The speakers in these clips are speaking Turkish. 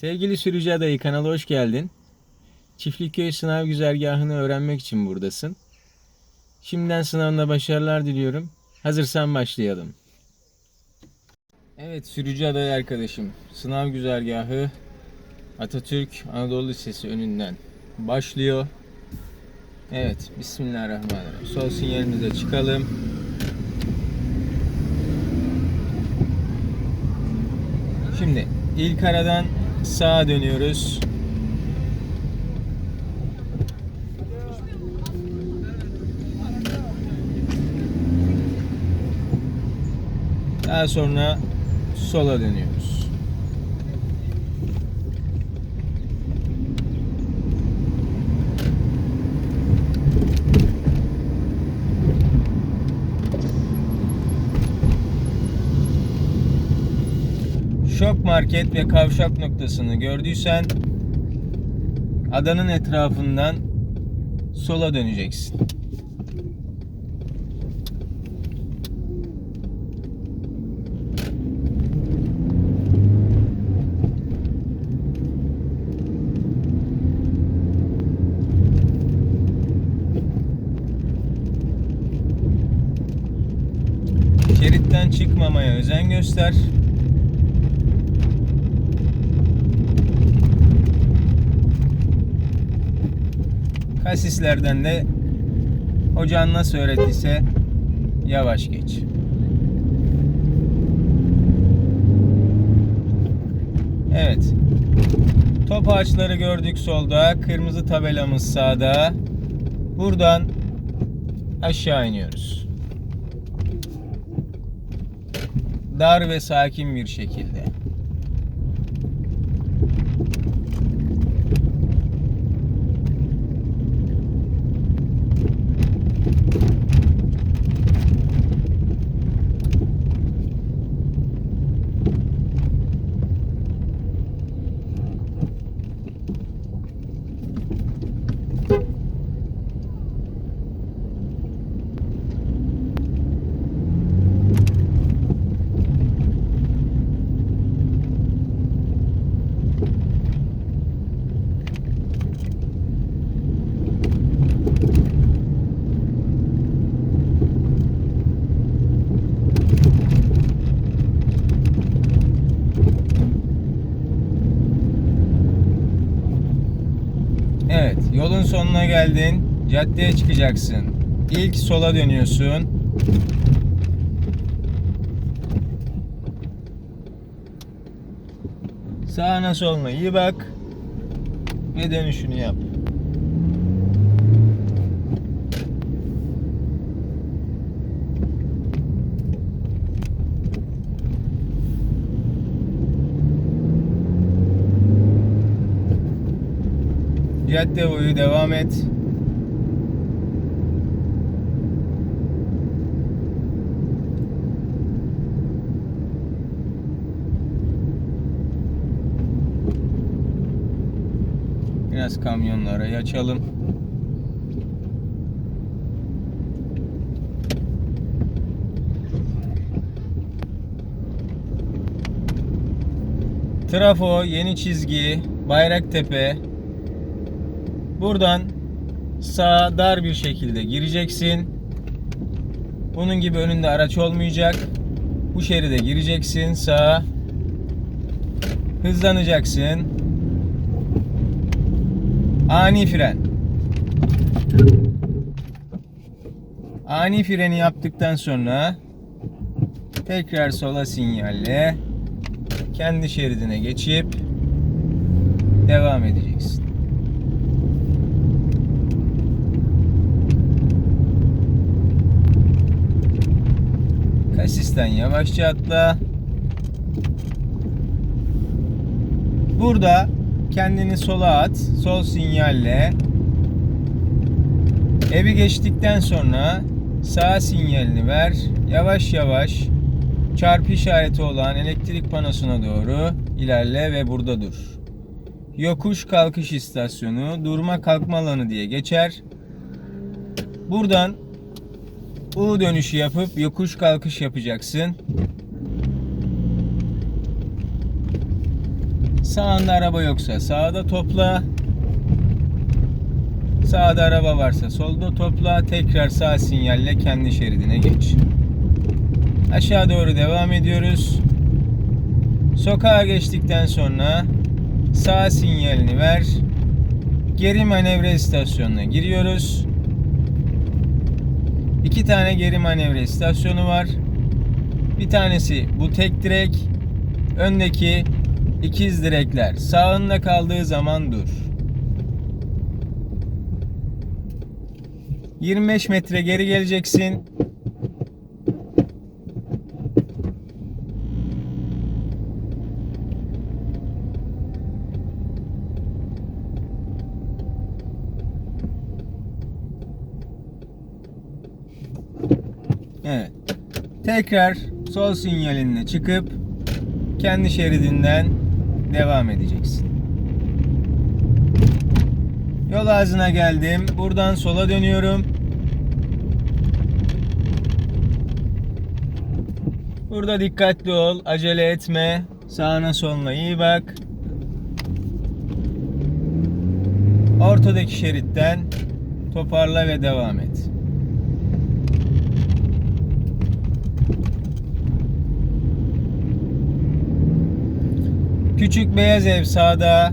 Sevgili sürücü adayı kanala hoş geldin. Çiftlikköy sınav güzergahını öğrenmek için buradasın. Şimdiden sınavında başarılar diliyorum. Hazırsan başlayalım. Evet sürücü adayı arkadaşım. Sınav güzergahı Atatürk Anadolu Lisesi önünden başlıyor. Evet Bismillahirrahmanirrahim. Sol sinyalimize çıkalım. Şimdi ilk aradan sağa dönüyoruz. Daha sonra sola dönüyoruz. Market ve kavşak noktasını gördüysen adanın etrafından sola döneceksin. Şeritten çıkmamaya özen göster. Kasislerden de hocan nasıl öğrettiyse yavaş geç. Evet. Top ağaçları gördük solda. Kırmızı tabelamız sağda. Buradan aşağı iniyoruz. Dar ve sakin bir şekilde. Geldin. Caddeye çıkacaksın. İlk sola dönüyorsun. Sağına soluna iyi bak ve dönüşünü yap. Cadde boyu devam et. Biraz kamyonları açalım. Trafo, yeni çizgi, Bayraktepe, Buradan sağa dar bir şekilde gireceksin. Bunun gibi önünde araç olmayacak. Bu şeride gireceksin sağa. Hızlanacaksın. Ani fren. Ani freni yaptıktan sonra tekrar sola sinyalle kendi şeridine geçip devam edeceksin. Kasisten yavaşça atla. Burada kendini sola at. Sol sinyalle. Evi geçtikten sonra sağ sinyalini ver. Yavaş yavaş çarpı işareti olan elektrik panosuna doğru ilerle ve burada dur. Yokuş kalkış istasyonu, durma kalkma alanı diye geçer. Buradan U dönüşü yapıp yokuş kalkış yapacaksın. Sağında araba yoksa sağda topla. Sağda araba varsa solda topla. Tekrar sağ sinyalle kendi şeridine geç. Aşağı doğru devam ediyoruz. Sokağa geçtikten sonra sağ sinyalini ver. Geri manevra istasyonuna giriyoruz. İki tane geri manevra istasyonu var. Bir tanesi bu tek direk. Öndeki ikiz direkler. Sağında kaldığı zaman dur. 25 metre geri geleceksin. Evet. Tekrar sol sinyalinle çıkıp kendi şeridinden devam edeceksin. Yol ağzına geldim. Buradan sola dönüyorum. Burada dikkatli ol. Acele etme. Sağına soluna iyi bak. Ortadaki şeritten toparla ve devam et. Küçük beyaz ev sağda.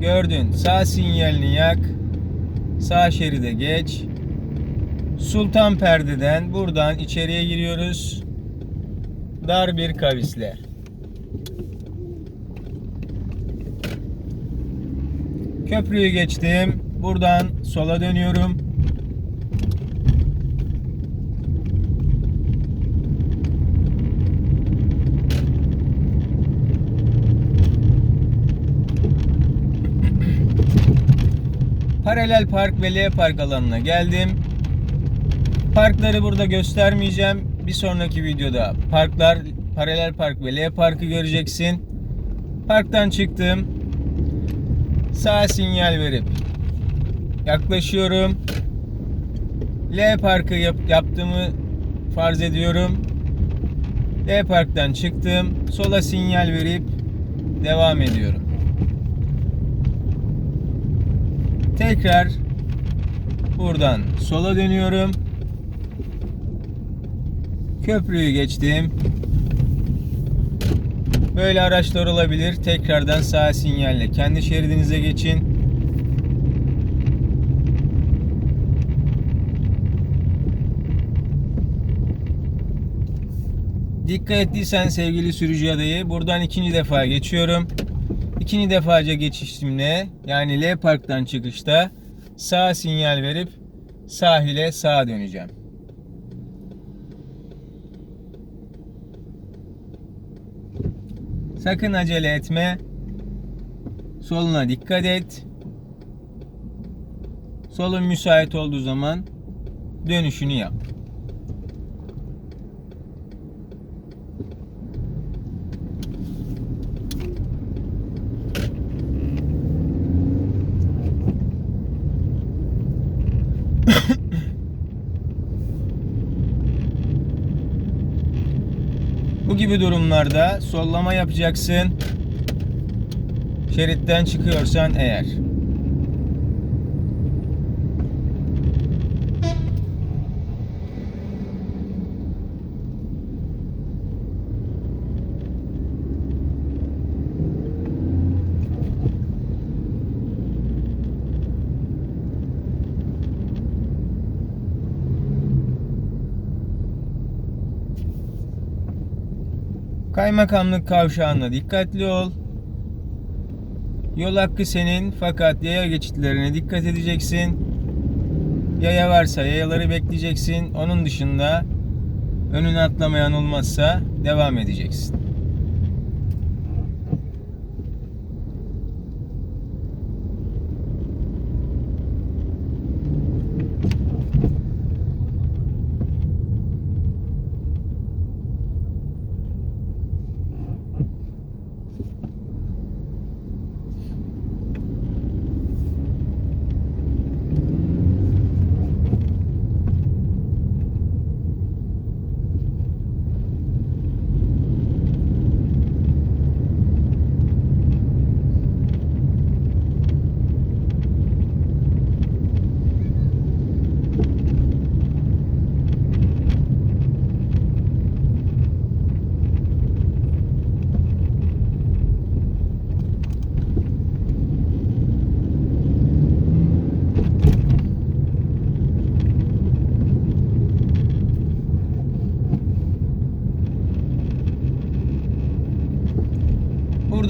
Gördün. Sağ sinyalini yak. Sağ şeride geç. Sultan perdeden buradan içeriye giriyoruz. Dar bir kavisle. Köprüyü geçtim. Buradan sola dönüyorum. Paralel park ve L park alanına geldim. Parkları burada göstermeyeceğim. Bir sonraki videoda parklar, paralel park ve L parkı göreceksin. Parktan çıktım. Sağ sinyal verip yaklaşıyorum. L parkı yap, yaptığımı farz ediyorum. L parktan çıktım. Sola sinyal verip devam ediyorum. Tekrar buradan sola dönüyorum. Köprüyü geçtim. Böyle araçlar olabilir. Tekrardan sağ sinyalle kendi şeridinize geçin. Dikkat ettiysen sevgili sürücü adayı buradan ikinci defa geçiyorum. İkinci defaca geçişimle yani L parktan çıkışta sağ sinyal verip sahile sağa döneceğim. Sakın acele etme. Soluna dikkat et. Solun müsait olduğu zaman dönüşünü yap. Gibi durumlarda sollama yapacaksın. Şeritten çıkıyorsan eğer. Kaymakamlık kavşağına dikkatli ol. Yol hakkı senin fakat yaya geçitlerine dikkat edeceksin. Yaya varsa yayaları bekleyeceksin. Onun dışında önüne atlamayan olmazsa devam edeceksin.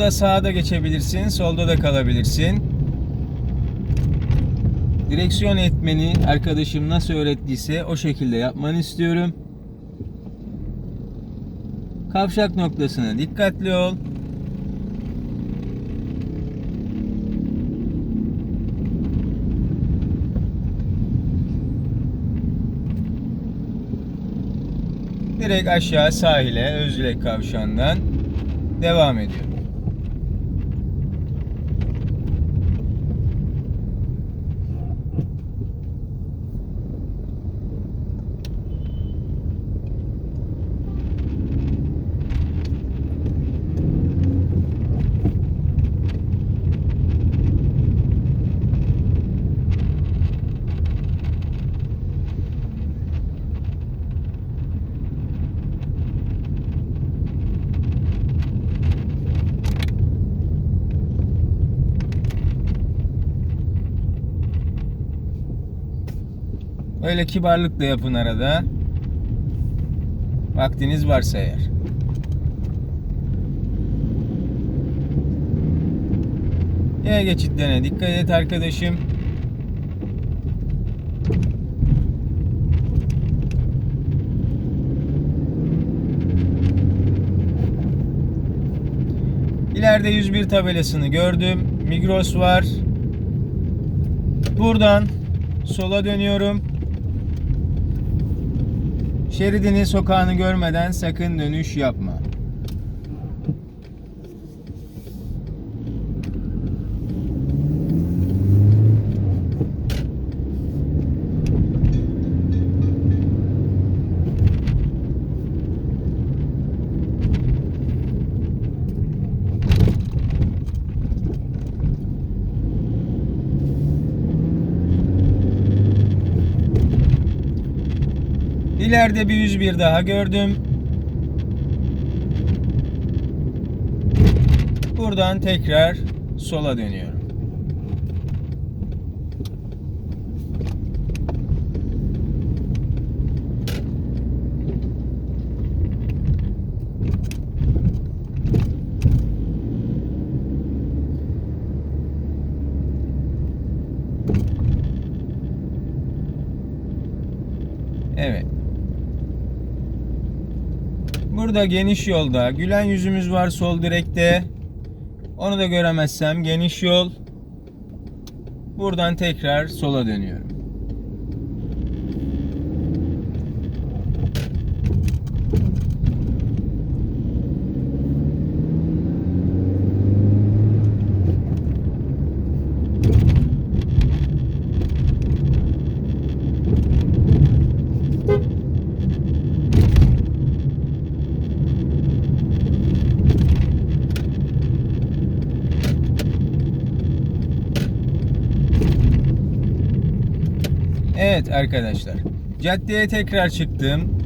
Burada sağda geçebilirsin, solda da kalabilirsin. Direksiyon etmeni arkadaşım nasıl öğrettiyse o şekilde yapmanı istiyorum. Kavşak noktasına dikkatli ol. Direkt aşağı sahile Özlek kavşağından devam ediyor. Öyle kibarlıkla yapın arada. Vaktiniz varsa eğer. Yaya geçitlerine dikkat et arkadaşım. İleride 101 tabelasını gördüm. Migros var. Buradan sola dönüyorum. Şeridini sokağını görmeden sakın dönüş yapma. İleride bir 101 daha gördüm. Buradan tekrar sola dönüyorum. Evet. Burada geniş yolda gülen yüzümüz var sol direkte. Onu da göremezsem geniş yol. Buradan tekrar sola dönüyorum. Evet arkadaşlar. Caddeye tekrar çıktım.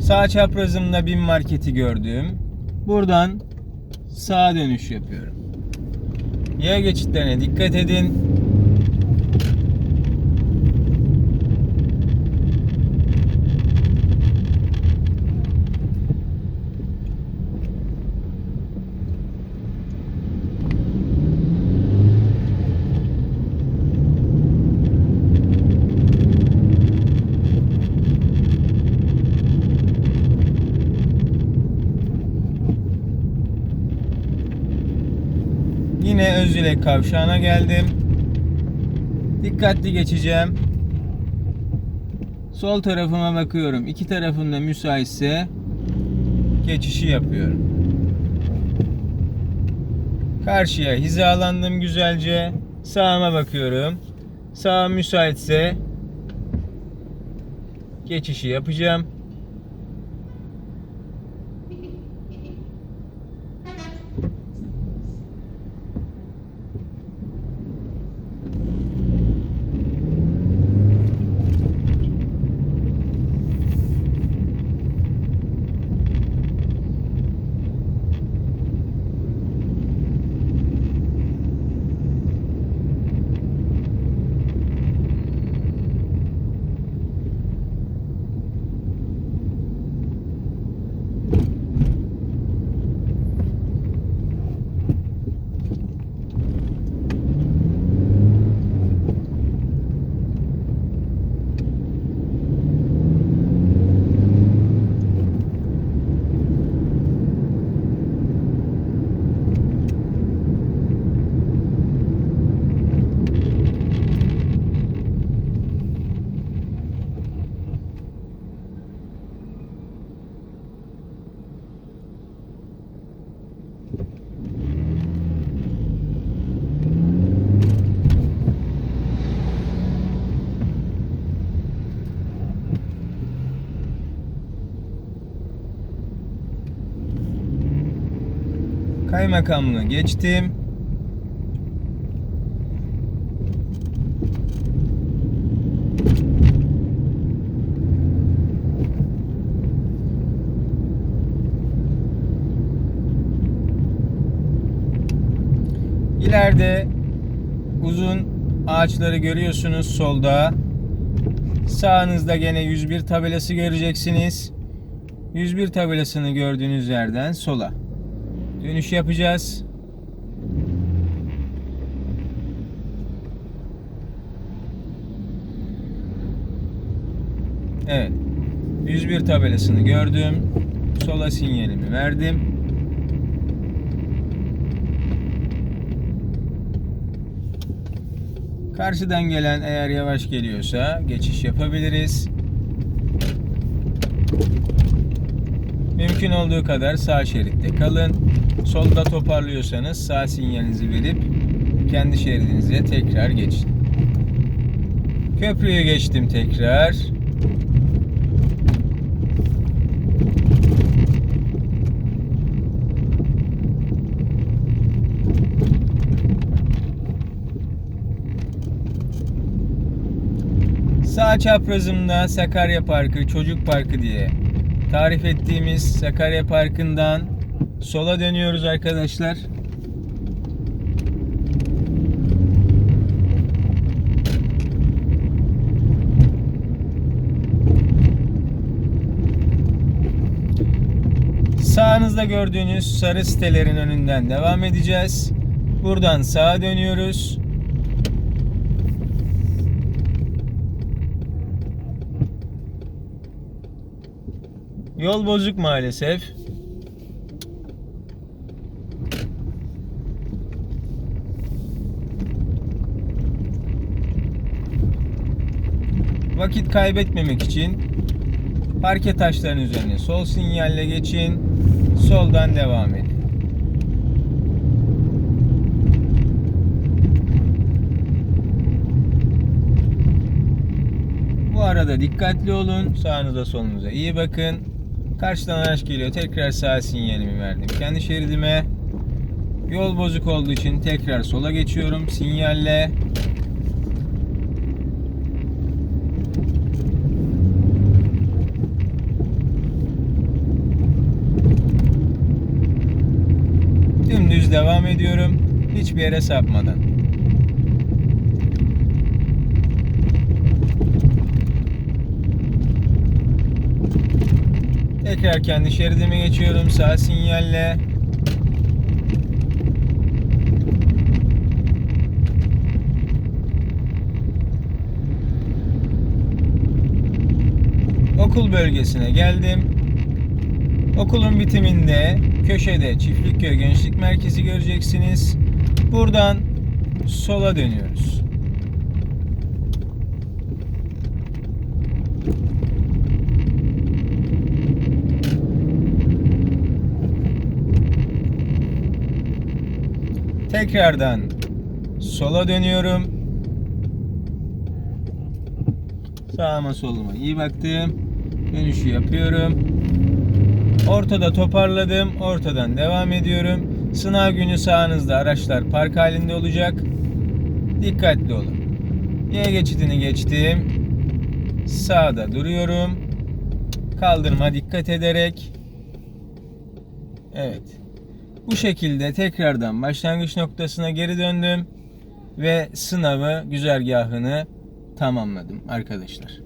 Sağ çaprazımda bin marketi gördüm. Buradan sağa dönüş yapıyorum. Yaya geçitlerine dikkat edin. Özülek kavşağına geldim. Dikkatli geçeceğim. Sol tarafıma bakıyorum. İki tarafında müsaitse geçişi yapıyorum. Karşıya hizalandım güzelce. Sağıma bakıyorum. Sağ müsaitse geçişi yapacağım. Kaymakamlığı geçtim. Ağaçları görüyorsunuz solda. Sağınızda gene 101 tabelası göreceksiniz. 101 tabelasını gördüğünüz yerden sola. Dönüş yapacağız. Evet. 101 tabelasını gördüm. Sola sinyalimi verdim. Karşıdan gelen eğer yavaş geliyorsa geçiş yapabiliriz. Mümkün olduğu kadar sağ şeritte kalın. Solda toparlıyorsanız sağ sinyalinizi verip kendi şeridinize tekrar geçin. Köprüyü geçtim tekrar. Sağ çaprazımda Sakarya Parkı, Çocuk Parkı diye tarif ettiğimiz Sakarya Parkı'ndan sola dönüyoruz arkadaşlar. Sağınızda gördüğünüz sarı sitelerin önünden devam edeceğiz. Buradan sağa dönüyoruz. Yol bozuk maalesef. Vakit kaybetmemek için parke taşlarının üzerine sol sinyalle geçin. Soldan devam edin. Bu arada dikkatli olun. Sağınıza solunuza iyi bakın. Karşıdan araç geliyor. Tekrar sağ sinyalimi verdim. Kendi şeridime. Yol bozuk olduğu için tekrar sola geçiyorum sinyalle. Dümdüz devam ediyorum. Hiçbir yere sapmadan. Tekrar kendi şeridime geçiyorum sağ sinyalle. Okul bölgesine geldim. Okulun bitiminde köşede Çiftlikköy Gençlik Merkezi göreceksiniz. Buradan sola dönüyoruz. Tekrardan sola dönüyorum. Sağıma soluma iyi baktım. Dönüşü yapıyorum. Ortada toparladım. Ortadan devam ediyorum. Sınav günü sağınızda araçlar park halinde olacak. Dikkatli olun. Y geçidini geçtim. Sağda duruyorum. Kaldırma dikkat ederek. Evet. Bu şekilde tekrardan başlangıç noktasına geri döndüm ve sınavı güzergahını tamamladım arkadaşlar.